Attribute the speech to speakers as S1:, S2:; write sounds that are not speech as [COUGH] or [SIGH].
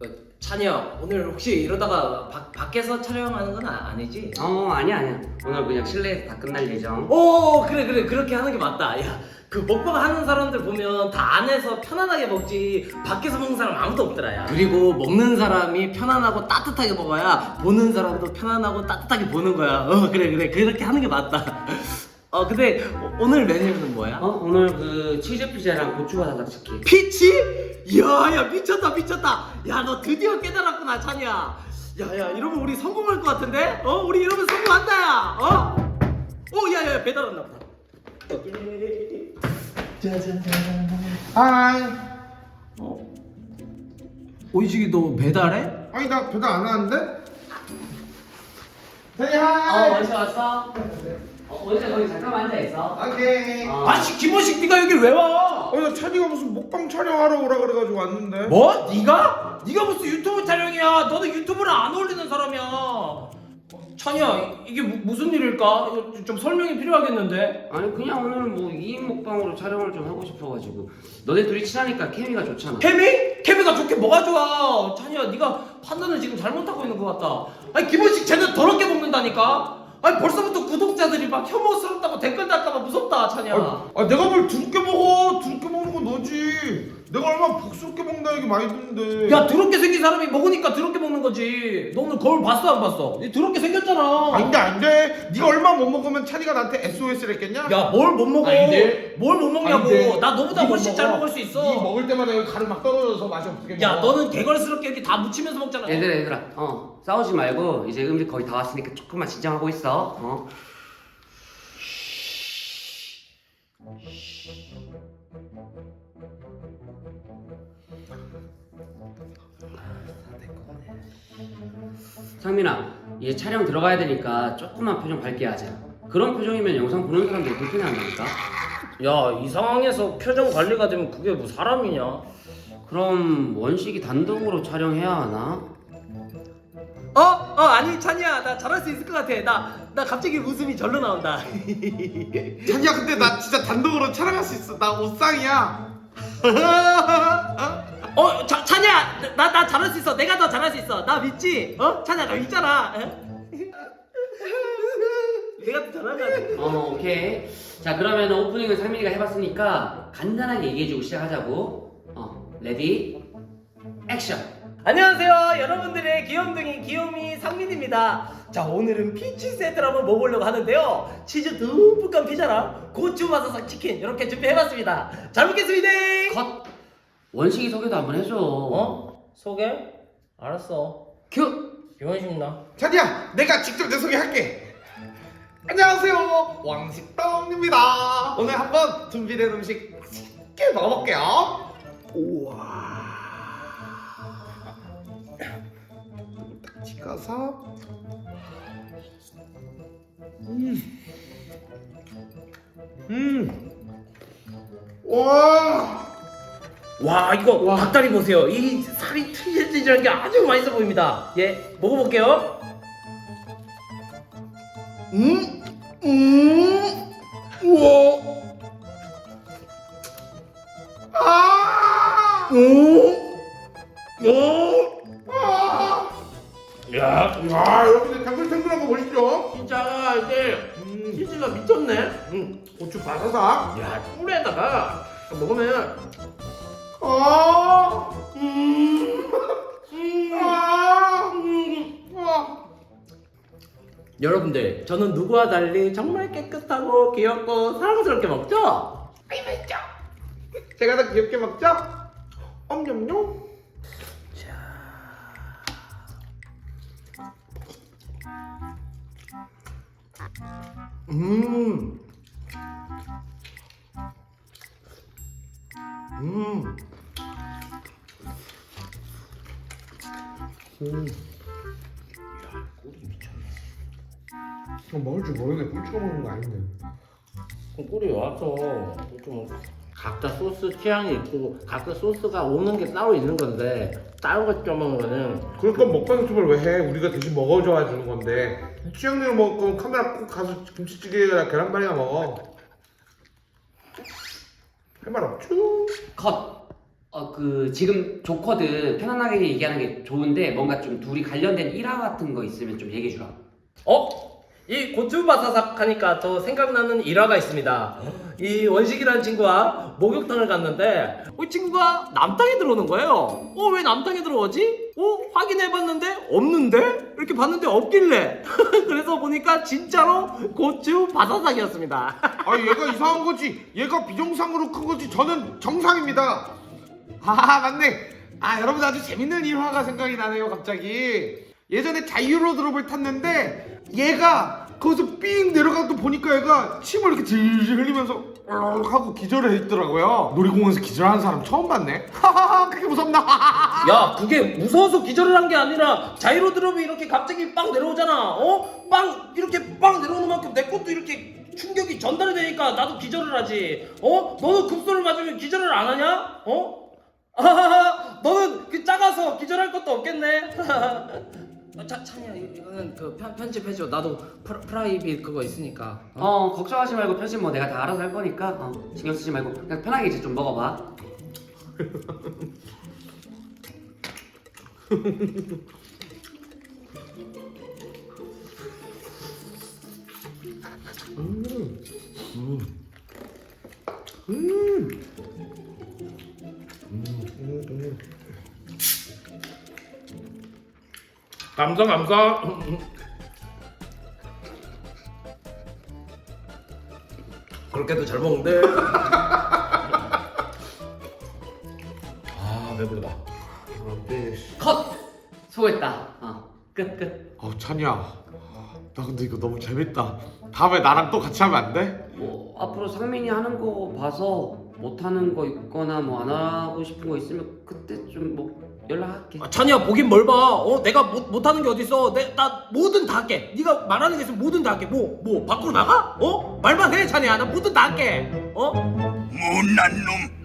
S1: 어, 찬이 형 오늘 혹시 이러다가 밖 밖에서 촬영하는 건 아, 아니지?
S2: 어 아니야 아니야. 오늘 그냥 실내에서 다 끝날 예정.
S1: 오 그래 그래. 그렇게 하는 게 맞다. 야 그 먹방 하는 사람들 보면 다 안에서 편안하게 먹지. 밖에서 먹는 사람 아무도 없더라 야. 그리고 먹는 사람이 편안하고 따뜻하게 먹어야 보는 사람도 편안하고 따뜻하게 보는 거야. 어 그래 그래. 그렇게 하는 게 맞다 어 근데 어, 오늘 메뉴는 뭐야?
S2: 어 오늘 그 치즈 피자랑 고추바사삭 치킨
S1: 피치? 야야 미쳤다 미쳤다 야 너 드디어 깨달았구나 찬이야 야야 이러면 우리 성공할 것 같은데? 어 우리 이러면 성공한다 야 어? 오 야야 배달 왔나 보다
S3: 하이.
S1: 어? 오이식이 너 배달해?
S3: 아니 나 배달 안 하는데? 테리
S2: 어
S3: 하이.
S2: 원시 왔어? 어 원시 거기 잠깐만 앉아 있어
S3: 오케이.
S2: 어.
S1: 아씨 김원식 네가 여길 왜 와?
S3: 아니 나 찬이가 무슨 먹방 촬영하러 오라 그래가지고 왔는데.
S1: 뭐? 네가? 네가 무슨 유튜브 촬영이야 너는 유튜브를 안 올리는 사람이야 찬이야 이- 이게 무, 무슨 일일까? 이거 좀- 좀 설명이 필요하겠는데
S2: 아니 그냥 오늘 뭐 2인 먹방으로 촬영을 좀 하고 싶어가지고 너네 둘이 친하니까 케미가 좋잖아
S1: 케미? 케미가 좋게 뭐가 좋아 찬이야 네가 판단을 지금 잘못하고 있는 것 같다 아니 김원식 쟤는 더럽게 먹는다니까 아니 벌써부터 구독자들이 막 혐오스럽다고 댓글 달까봐 무섭다 찬이야
S3: 아, 아 내가 뭘 두렵게 먹어? 두렵게 먹는 건 너지. 내가 얼마나 복스럽게 먹는다 얘기 많이 듣는데.
S1: 야 더럽게 생긴 사람이 먹으니까 더럽게 먹는 거지 너 오늘 거울 봤어 안 봤어? 이 더럽게 생겼잖아
S3: 안돼 안돼. 네가 얼마 못 먹으면 찬이가 나한테 SOS를 했겠냐?
S1: 야 뭘 못 먹어
S3: 아닌데?
S1: 뭘 못 먹냐고
S3: 아닌데?
S1: 나 너보다
S3: 네못
S1: 훨씬 잘
S3: 먹어.
S1: 먹을 수 있어
S3: 네 먹을 때마다 여기 가루 막 떨어져서 맛이 없게 먹어.
S1: 야 너는 개걸스럽게 이렇게 다 묻히면서 먹잖아
S2: 얘들아 얘들아 어 싸우지 말고 이제 음식 거의 다 왔으니까 조금만 진정하고 있어 어 상민아 이제 촬영 들어가야 되니까 조금만 표정 밝게 하자 그런 표정이면 영상 보는 사람들이 불편해 한다니까
S1: 야 이 상황에서 표정 관리가 되면 그게 뭐 사람이냐
S2: 그럼 원식이 단독으로 촬영해야 하나?
S1: 어? 어 아니 찬이야 나 잘할 수 있을 것 같아 나, 나 갑자기 웃음이 절로 나온다 [LAUGHS]
S3: 찬이야 근데 나 진짜 단독으로 촬영할 수 있어. 나 옷상이야. [LAUGHS]
S1: 어 자, 찬이야 나, 나 잘할 수 있어. 내가 더 잘할 수 있어. 나 믿지? 어? 찬이야 나 믿잖아. 어? [LAUGHS] 내가 더 잘할 것 같아.
S2: 어 오케이. 자 그러면 오프닝을 상민이가 해봤으니까 간단하게 얘기해주고 시작하자고. 어 레디 액션.
S1: 안녕하세요. 여러분들의 귀염둥이 귀요미 상민입니다. 자 오늘은 피치 세트를 한번 먹어보려고 하는데요. 치즈 듬뿍한 피자랑 고추 마사삭 치킨 이렇게 준비해봤습니다. 잘 먹겠습니다.
S2: 컷 원식이 소개도 한번 해줘
S1: 어? 소개? 알았어
S2: 큐
S1: 유원식 나
S3: 찬이야 내가 직접 내 소개할게. 안녕하세요 왕식떡입니다. 오늘 한번 준비된 음식 맛있게 먹어볼게요. 우와. 딱 찍어서. 음. 음. 와.
S1: 와 이거 닭다리 보세요 이 살이 튀질튀질한 게 아주 맛있어 보입니다 예 먹어볼게요 음? 음? 우와
S3: 아.
S1: 오? 오?
S3: 아.
S1: 야
S3: 야, 여러분들 탱글탱글한 거 보시죠?
S1: 진짜 이게
S3: 음.
S1: 치즈가 미쳤네
S3: 음, 고추 바사삭.
S1: 야 꿀에다가 먹으면
S3: 아,
S1: 음, 음,
S3: 아,
S1: 음.
S3: 아.
S1: 여러분들 저는 누구와 달리 정말 깨끗하고 귀엽고 사랑스럽게 먹죠? 아이 맛있죠?
S3: 제가 더 귀엽게 먹죠? 엄냠냠.
S1: 음. 음.
S3: 어, 먹을 줄 모르네. 꿀 찍어 먹는 거 아닌데.
S1: 그럼 꿀이 와서 좀 각자 소스 취향이 있고 각자 소스가 오는 게 따로 있는 건데 다른 거 쪄먹으면은
S3: 그러니까 먹방 유튜브를 왜 해? 우리가 대신 먹어줘야 주는 건데. 취향대로 먹을 거면 카메라 꼭 가서 김치찌개나 계란말이나 먹어. 할 말 없죠?
S2: 컷 어 그 지금 좋거든 편안하게 얘기하는 게 좋은데 뭔가 좀 둘이 관련된 일화 같은 거 있으면 좀 얘기해 주라.
S1: 어? 이 고추바사삭 하니까 저 생각나는 일화가 있습니다. 이 원식이라는 친구와 목욕탕을 갔는데 어, 이 친구가 남 땅에 들어오는 거예요. 어 왜남 땅에 들어오지? 어 확인해봤는데 없는데? 이렇게 봤는데 없길래 [LAUGHS] 그래서 보니까 진짜로 고추 바사삭이었습니다.
S3: 아 얘가 이상한 거지 얘가 비정상으로 큰 거지 저는 정상입니다 아 맞네 아 여러분 아주 재밌는 일화가 생각이 나네요 갑자기 예전에 자유로드롭을 탔는데 얘가 거기서 삥 내려가도 보니까 얘가 침을 이렇게 질질 흘리면서 하고 기절을 했더라고요 놀이공원에서 기절하는 사람 처음 봤네 하하하 그게 무섭나
S1: 야 그게 무서워서 기절을 한 게 아니라 자이로 드롭이 이렇게 갑자기 빵 내려오잖아 어? 빵 이렇게 빵 내려오는 만큼 내 것도 이렇게 충격이 전달이 되니까 나도 기절을 하지 어? 너는 급소를 맞으면 기절을 안 하냐? 어? 아하하 [LAUGHS] 너는 그 작아서 기절할 것도 없겠네. [LAUGHS] 어, 차, 찬이야 이- 이거는 그 편, 편집해줘. 나도 프라, 프라이빗 그거 있으니까.
S2: 어? 걱정하지 말고 편집 뭐 내가 다 알아서 할 거니까. 어, 신경 쓰지 말고 그냥 편하게 이제 좀 먹어봐.
S3: 감사 감사
S1: 그렇게도 잘 먹는데 [LAUGHS] 아 배부르다
S3: 안돼
S2: 컷. 수고했다. 어, 끝 끝.
S3: 어 찬이야 아, 나 근데 이거 너무 재밌다 다음에 나랑 또 같이 하면 안 돼?
S2: 뭐 앞으로 상민이 하는 거 봐서 못 하는 거 있거나 뭐 안 하고 싶은 거 있으면 그때 좀뭐 연락할게.
S1: 아, 찬이야 보긴 뭘 봐? 어 내가 못 못하는 게 어딨어? 내나 뭐든 다 할게. 네가 말하는 게 있으면 뭐든 다 할게. 뭐뭐 밖으로 나가? 어 말만 해 찬이야. 나 뭐든 다 할게. 어?
S4: 못난 놈